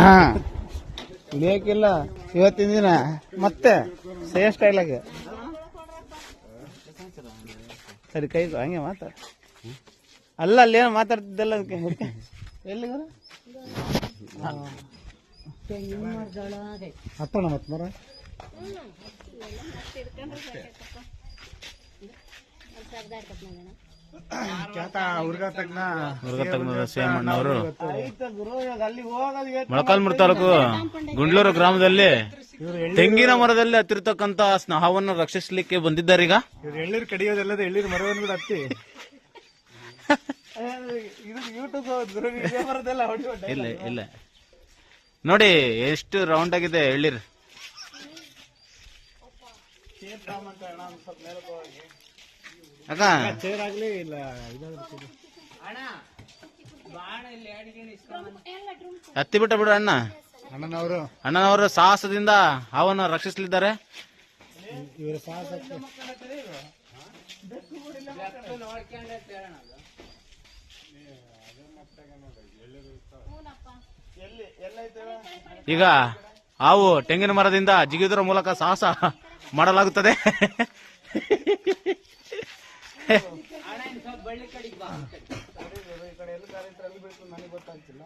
ಹಾ. ಬೇಕಿಲ್ಲ ಇವತ್ತಿನ ದಿನ ಮತ್ತೆ ಸೇಮ್ ಸ್ಟೈಲಾಗೆ ಸರಿ ಕೈ ಹಂಗೆ ಮಾತಾಡ ಅಲ್ಲ ಅಲ್ಲೇನು ಮಾತಾಡ್ತಿದ್ದಲ್ಲ ಅದಕ್ಕೆ? ಎಲ್ಲಿ ಹತ್ತೋಣ ಮತ್ತೆ ಮರ ಮುರುಘತಗ್ನದ ಸೇಮಣ್ಣವರು ಮೊಳಕಾಲ್ಮೂರು ತಾಲೂಕು ಗುಂಡ್ಲೂರು ಗ್ರಾಮದಲ್ಲಿ ತೆಂಗಿನ ಮರದಲ್ಲಿ ಹತ್ತಿರತಕ್ಕಂತ ಸ್ನೇಹವನ್ನು ರಕ್ಷಿಸಲಿಕ್ಕೆ ಬಂದಿದ್ದಾರೆ ಈಗ ಎಳ್ಳೀರು ಕಡಿಯೋದಲ್ಲದೆ ಎಳ್ಳೀರು ಮರವನ್ನು ಕೂಡ ಹತ್ತಿ. ಇದು ಯೂಟ್ಯೂಬ್ ಗುರು ವಿಡಿಯೋ ಬರೋದೆಲ್ಲ ಇಲ್ಲ ಇಲ್ಲ. ನೋಡಿ ಎಷ್ಟು ರೌಂಡ್ ಆಗಿದೆ ಎಳ್ಳಿರ್ ಅಕ್ಕ ಚೇರ್ ಆಗ್ಲಿ ಇಲ್ಲ ಇದಾಗುತ್ತೆ ಹತ್ತಿ ಬಿಟ್ಟ ಬಿಡು ಅಣ್ಣ. ಅಣ್ಣನವರು. ಅಣ್ಣನವರು ಸಾಹಸದಿಂದ ಹಾವನ್ನು ರಕ್ಷಿಸಲಿದ್ದಾರೆ. ಇವರ ಸಾಹಸಕ್ಕೆ ಈಗ ಹಾವು ತೆಂಗಿನ ಮರದಿಂದ ಜಿಗಿದ್ರ ಮೂಲಕ ಸಾಹಸ ಮಾಡಲಾಗುತ್ತದೆ.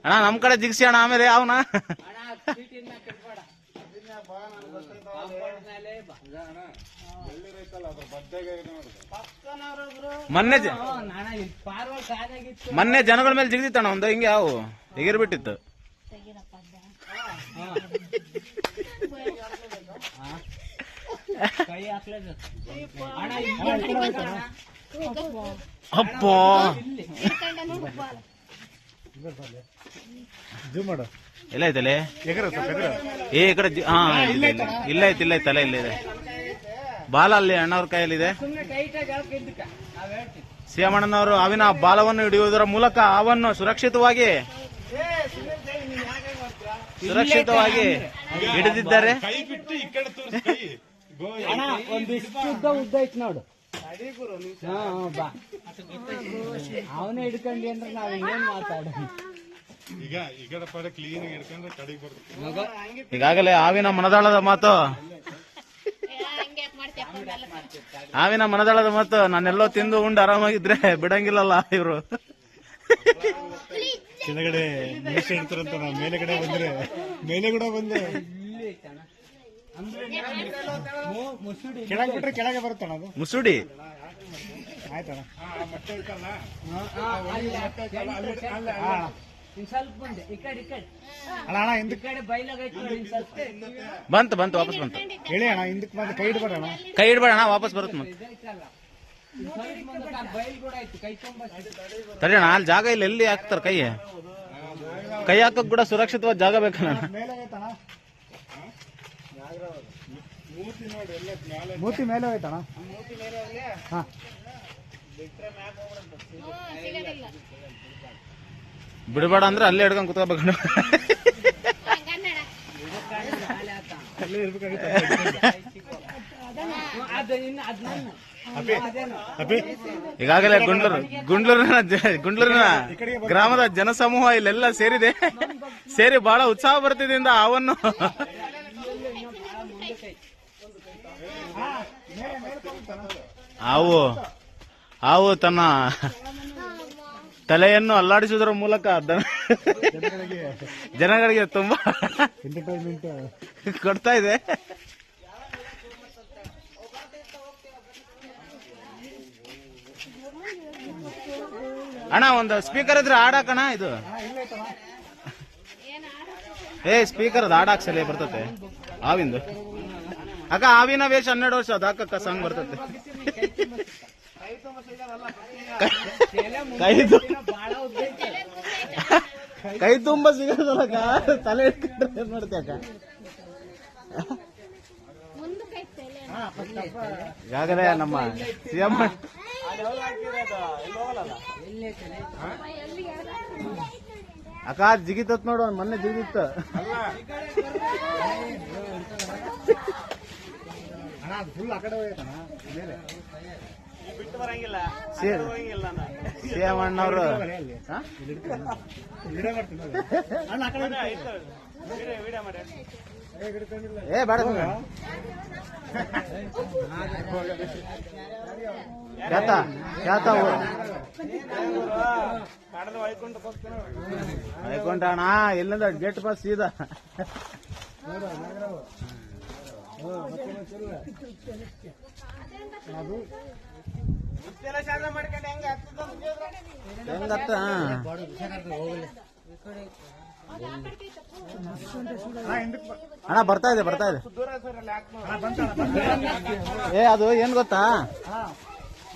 ಅಣ್ಣ ನಮ್ ಕಡೆ ಜಿಗ್ಸಿ ಅಣ್ಣ ಆಮೇಲೆ ಅವನ ಮೊನ್ನೆ ಜ- ಮೊನ್ನೆ ಜನಗಳ ಮೇಲೆ ಜಿಗಿದಿತ್ತಣ್ಣ ಒಂದು ಹಿಂಗೆ ಹಾವು ಎಗಿರ್ಬಿಟ್ಟಿತ್ತು. ಅಪ್ಪ. ಜೂಮ್ ಮಾಡು. ಎಲ್ಲ ಐತಲೆ ಏ ಈ ಕಡೆ ಹಾ ಇಲ್ಲ ಇಲ್ಲ ಇಲ್ಲ. ಐತಿ ಇಲ್ಲ ಐತಲ್ಲ ಇಲ್ಲ ಇದೆ. ಬಾಲ ಅಲ್ಲಿ ಅಣ್ಣವ್ರ ಕೈಯಲ್ಲಿದೆ. ಸಿಎಮಣ್ಣನವರು ಅವಿನ ಬಾಲವನ್ನು ಹಿಡಿಯುವುದರ ಮೂಲಕ ಅವನ್ನು ಸುರಕ್ಷಿತವಾಗಿ ಸುರಕ್ಷಿತವಾಗಿ ಹಿಡಿದಿದ್ದಾರೆ. ಒಂದಿಷ್ಟು ಉದ್ದ ಉದ್ದ ಐತ್ ನೋಡು. ಹಾ, ಹಾ, ಬಾ. ಅವನೇ ಹಿಡ್ಕೊಂಡಿ ಅಂದ್ರೆ ನಾವ್ ಏನ್ ಮಾತಾಡ ಈಗ ಈಗ ಪಡೆ ಕ್ಲೀನ್ ಹಿಡ್ಕೊಂಡ್ರೆ ಕಡೆಗೆ ಬರ್ತದೆ. ಈಗಾಗಲೇ ಆವಿನ ಮನದಾಳದ ಮಾತು. ಆವಿನ ಮನದಾಳದ ಮಾತು. ನಾನೆಲ್ಲೋ ತಿಂದು ಉಂಡು ಆರಾಮಾಗಿದ್ರೆ ಬಿಡಂಗಿಲ್ಲಲ್ಲ ಇವರು. ಕೆಳಗಡೆ ಮನುಷ್ಯ ಇರ್ತಾರಂತ ನಾವು ಮೇಲೆ ಕಡೆ ಬಂದ್ರೆ ಮೇಲೆ ಕೂಡ ಬಂದೆ ಕೆಳಗೆ ಬಿಟ್ರೆ ಕೆಳಗೆ ಬರುತ್ತಣ ಅದು ಮುಸುಡಿ ಕಡೆ ಅಣ್ಣ ಹಿಂದಕ್ಕೆ ಬಂತು ಬಂತು ವಾಪಸ್ ಬಂತು. ಹೇಳಿ ಅಣ್ಣ ಹಿಂದಕ್ಕೆ ಬಂದು ಕೈ ಇಡ್ಬೇಡಣ ಕೈ ಇಡ್ಬೇಡ ವಾಪಸ್ ಬರುತ್ತೆ ಮತ್ತೆ. ತಡಿ ಅಣ್ಣ ಅಲ್ಲಿ ಜಾಗ ಇಲ್ಲ ಎಲ್ಲಿ ಹಾಕ್ತಾರ ಕೈ ಕೈ ಹಾಕಕ್ ಕೂಡ ಸುರಕ್ಷಿತವಾದ ಜಾಗ ಮೇಲೆ ಹೋಯ್ತಣ್ಣ? ಮೂತಿ ಮೇಲೆ ಹಾ. ಬಿಡಬೇಡ ಅಂದ್ರೆ ಅಲ್ಲೇ ಹಿಡ್ಕೊಂಡ್ ಕುತ್ಕೋಬೇಕು. ಅಲ್ಲೇ ಇರ್ಬೇಕಾಗಿತ್ತು. ಅದು ಇನ್ನು ಅದ್ ನನ್ನ ಅಪ್ಪಿ. ಈಗಾಗಲೇ ಗುಂಡ್ಲೂರು ಗುಂಡ್ಲೂರಿನ ಗುಂಡ್ಲೂರಿನ ಗ್ರಾಮದ ಜನಸಮೂಹ ಇಲ್ಲೆಲ್ಲ ಸೇರಿದೆ. ಸೇರಿ ಬಹಳ ಉತ್ಸಾಹ ಬರ್ತಿದಿಂದ ಅವನ್ನು. ಹಾವು. ಹಾವು ತನ್ನ ತಲೆಯನ್ನು ಅಲ್ಲಾಡಿಸುವುದರ ಮೂಲಕ ಜನಗಳಿಗೆ ತುಂಬಾ ಎಂಟರ್ಟೈನ್ಮೆಂಟ್ ಕೊಡ್ತಾ ಇದೆ. ಅಣ್ಣ ಒಂದು ಸ್ಪೀಕರ್ ಇದ್ರೆ ಹಾಡಾಕಣ ಇದು. ಏ ಸ್ಪೀಕರ್ ಅದು ಹಾಡಾಕ್ ಸಲ ಬರ್ತತೆ. ಹಾವಿಂದು. ಅಕ್ಕ ಆವಿನ ವೇಷ ಹನ್ನೆರಡು ವರ್ಷ ಅದು. ಅಕ್ಕ ಸಾಂಗ್ ಬರ್ತತೆ. ಕೈ ಕೈ ತುಂಬ ಸಿಗೋದಲ್ಲಕ್ಕ ತಲೆ ಇಟ್ಕೊಂಡ್ರೆ ಏನ್ ಮಾಡ್ತೀಯ ಅಕ್ಕ? ಈಗಾಗಲೇ ನಮ್ಮ ಸಿಎಂ ಅಕ್ಕ ಜಿಗಿತತ್ ನೋಡು ಮೊನ್ನೆ ಜಿಗಿದಿತ್ತು ಅಣ್ಣ ಅದು ಫುಲ್ ಆ ಕಡೆ ಹೋಯ್ತಣ್ಣ ಮೇಲೆ ಬಿಟ್ಟು ಬರಂಗಿಲ್ಲ ಏ ಬೇಡ ಅಣ್ಣ ಗೇಟ್ ಪಾಸ್ ಸೀದಾ. ಅಣ್ಣ ಬರ್ತಾ ಇದೆ ಬರ್ತಾ ಇದೆ. ಏ ಅದು ಏನ್ ಗೊತ್ತಾ?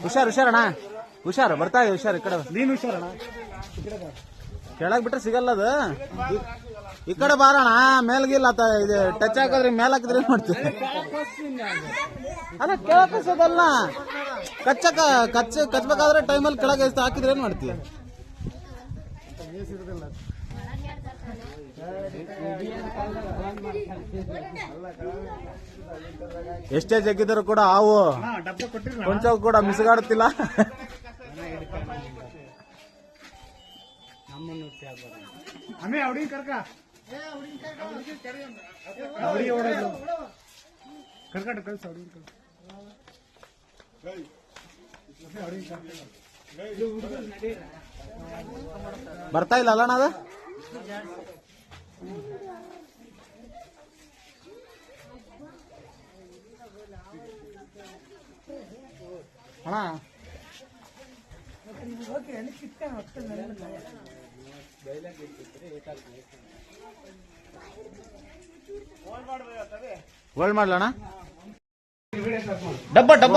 ಹುಷಾರ್ ಹುಷಾರಣ್ಣ ಹುಷಾರ್ ಬರ್ತಾ ಇದೆ ಹುಷಾರ್ ಈ ಕಡೆ ನೀನು ಹುಷಾರಣ್ಣ ಕೆಳಗ್ ಬಿಟ್ರೆ ಸಿಗಲ್ಲ ಅದು. ಈ- ಕಡೆ ಬಾರಣ ಮೇಲ್ಗಿಲ್ಲ ಇದು ಟಚ್ ಹಾಕಿದ್ರೆ ಮೇಲ್ ಹಾಕಿದ್ರೆ ಮಾಡ್ತೀವಿ ಅಲ್ಲ ಕೆಳಕ್ ಕಚ್ಚ ಕಚ್ಚ, ಕಚ್ಬೇಕಾದ್ರೆ ಟೈಮಲ್ಲಿ ಕೆಳಗೆ ಹಾಕಿದ್ರೆ ಏನ್ ಮಾಡ್ತೀವಿ ಎಷ್ಟೇ ಜಗ್ಗಿದ್ರು ಕೂಡ ಹಾವು ಕೊಂಚ ಕೂಡ ಮಿಸ್ಗಾಡ್ತಿಲ್ಲ. ಅಮ್ಮೆ ಅವಡಿ ಓಡೋದು ಕರ್ಕಟ ಅವ್ರಿಗೆ ಕಳ್ಸ ಬರ್ತಾ ಇಲ್ಲ ಅಲ್ಲ ಅದು? ಅಣ್ಣ. ಹೋಲ್ಡ್ ಮಾಡ್ಲಣ್ಣ? ಡಬ್ಬ ಡಬ್ಬ.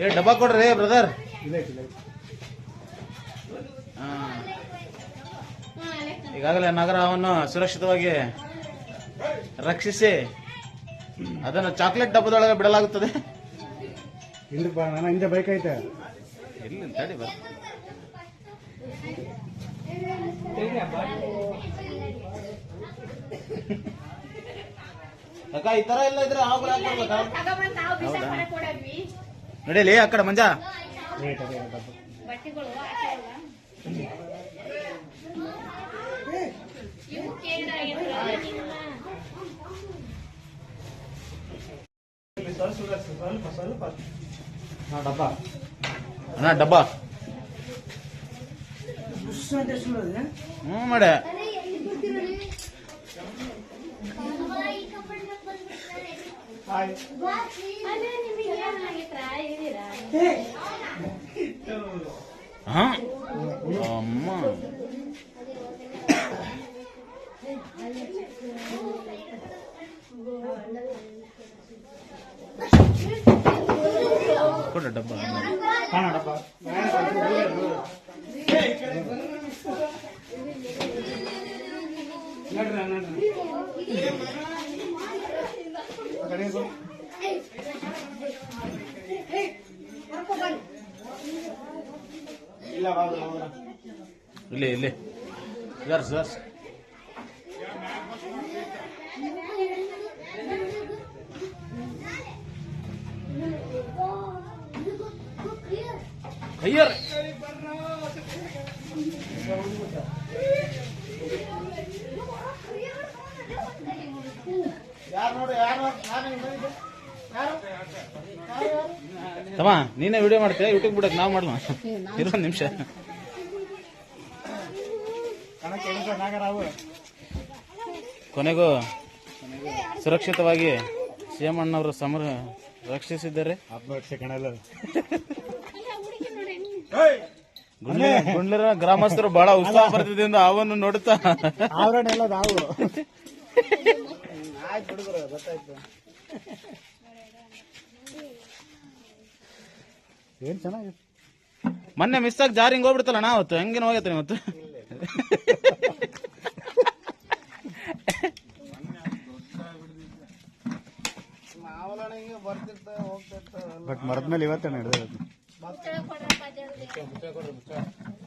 ಏ ಡಬ್ಬ ಕೊಡ್ರಿ ಬ್ರದರ್ ಈಗಾಗಲೇ ನಗರವನ್ನು ಸುರಕ್ಷಿತವಾಗಿ ರಕ್ಷಿಸಿ ಅದನ್ನು ಚಾಕ್ಲೇಟ್ ಡಬ್ಬದೊಳಗೆ ಬಿಡಲಾಗುತ್ತದೆ. ಹಿಂದೆ ನಾನು ಹಿಂದೆ ಬೈಕ್ ಐತೆ. ಎಲ್ಲಿ ತಡಿ ಬರ್ ಅಕ್ಕ ಈ ತರ ಎಲ್ಲ ಇದ್ರೆ ಆಗುಳ ನಡೀಲಿ ಆ ಕಡೆ ಮಂಜ. ಸ್ವಲ್ಪ ಹಾಕಲ್ಲ ಇವು ಕೇಳಾಗಿದ್ರ ನಿಮ್ಮ ಡಬ್ಬ ಅಣ್ಣ ಡಬ್ಬ ಹ್ಞೂ ಮಾಡೆ ಅದೇ ನಿಮಗೆ ಏನಾಗಿತ್ರ ಇದೀರಾ ಹಾ ಅಮ್ಮ ಕೊಡ ಡಬ್ಬ. ಕಾಣ ಡಬ್ಬ. ಇಲ್ಲ ಇಲ್ಲಿ ಇಲ್ಲಿ. ಸರ್ ಅಯ್ಯರ್ ತಮ್ಮ ನೀನೇ ವಿಡಿಯೋ ಮಾಡ್ತೀಯ? ಯೂಟ್ಯೂಬ್ ಬಿಡಕ್ ನಾವ್ ಮಾಡ್ಲಾ? ಇರೋ ನಿಮಿಷ. ಕೊನೆಗೂ ಸುರಕ್ಷಿತವಾಗಿ ಸಿಎಂ ಅಣ್ಣವರು ಸಮರ ರಕ್ಷಿಸಿದ್ದಾರೆ. ಆತ್ಮರಕ್ಷೆ ಕಣಲ್ಲ ಗುಂಡ್ಲರ ಗ್ರಾಮಸ್ಥರು ಬಹಳ ಉತ್ಸಾಹ ಬರ್ತಿದ್ದರಿಂದ ಅವನ್ನು ನೋಡುತ್ತಾ ಆವರಣ ನಾವು. ಏನ್ ಚೆನ್ನಾಗಿ ಮೊನ್ನೆ ಮಿಸ್ ಆಗಿ ಜಾರಿ ಹಿಂಗ್ ಹೋಗ್ಬಿಡ್ತಲ್ಲ ನಾ ಅವತ್ತು ಹೆಂಗೇನು ಹೋಗೈತೆ ಇವತ್ತು? ಬಟ್ ಮರದ ಮೇಲೆ ಇವತ್ತೇ ನಡೆದ 对，不拆，或者不拆。